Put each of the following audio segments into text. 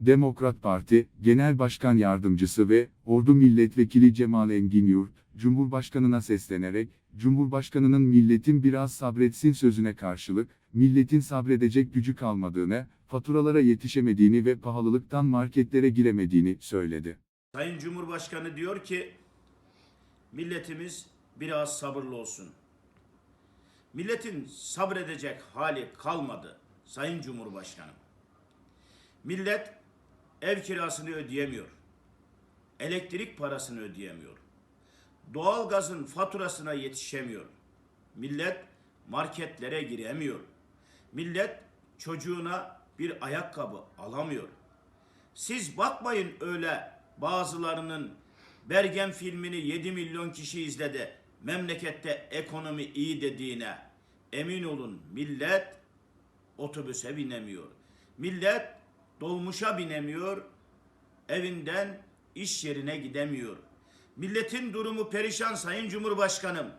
Demokrat Parti, Genel Başkan Yardımcısı ve Ordu Milletvekili Cemal Engin Yurt, Cumhurbaşkanına seslenerek, Cumhurbaşkanının milletin biraz sabretsin sözüne karşılık, milletin sabredecek gücü kalmadığını, faturalara yetişemediğini ve pahalılıktan marketlere giremediğini söyledi. Sayın Cumhurbaşkanı diyor ki milletimiz biraz sabırlı olsun. Milletin sabredecek hali kalmadı Sayın Cumhurbaşkanım. Millet ev kirasını ödeyemiyor. Elektrik parasını ödeyemiyor. Doğalgazın faturasına yetişemiyor. Millet marketlere giremiyor. Millet çocuğuna bir ayakkabı alamıyor. Siz bakmayın öyle bazılarının Bergen filmini 7 milyon kişi izledi. Memlekette ekonomi iyi dediğine. Emin olun millet otobüse binemiyor. Millet dolmuşa binemiyor. Evinden iş yerine gidemiyor. Milletin durumu perişan Sayın Cumhurbaşkanım.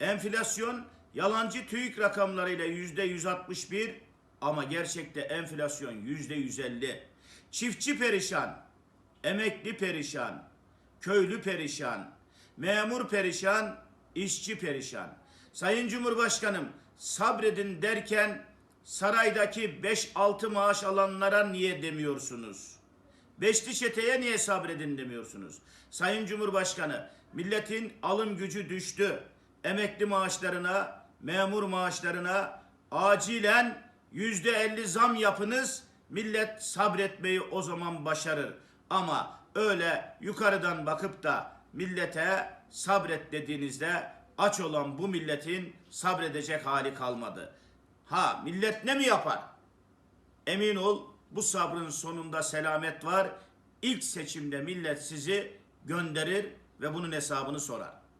Enflasyon yalancı TÜİK rakamlarıyla yüzde 161 ama gerçekte enflasyon yüzde 150. Çiftçi perişan, emekli perişan, köylü perişan, memur perişan, işçi perişan. Sayın Cumhurbaşkanım sabredin derken saraydaki 5-6 maaş alanlara niye demiyorsunuz? Beşli çeteye niye sabredin demiyorsunuz? Sayın Cumhurbaşkanı, milletin alım gücü düştü. Emekli maaşlarına, memur maaşlarına acilen yüzde elli zam yapınız. Millet sabretmeyi o zaman başarır. Ama öyle yukarıdan bakıp da millete sabret dediğinizde aç olan bu milletin sabredecek hali kalmadı. Ha millet ne mi yapar? Emin ol bu sabrın sonunda selamet var. İlk seçimde millet sizi gönderir ve bunun hesabını sorar.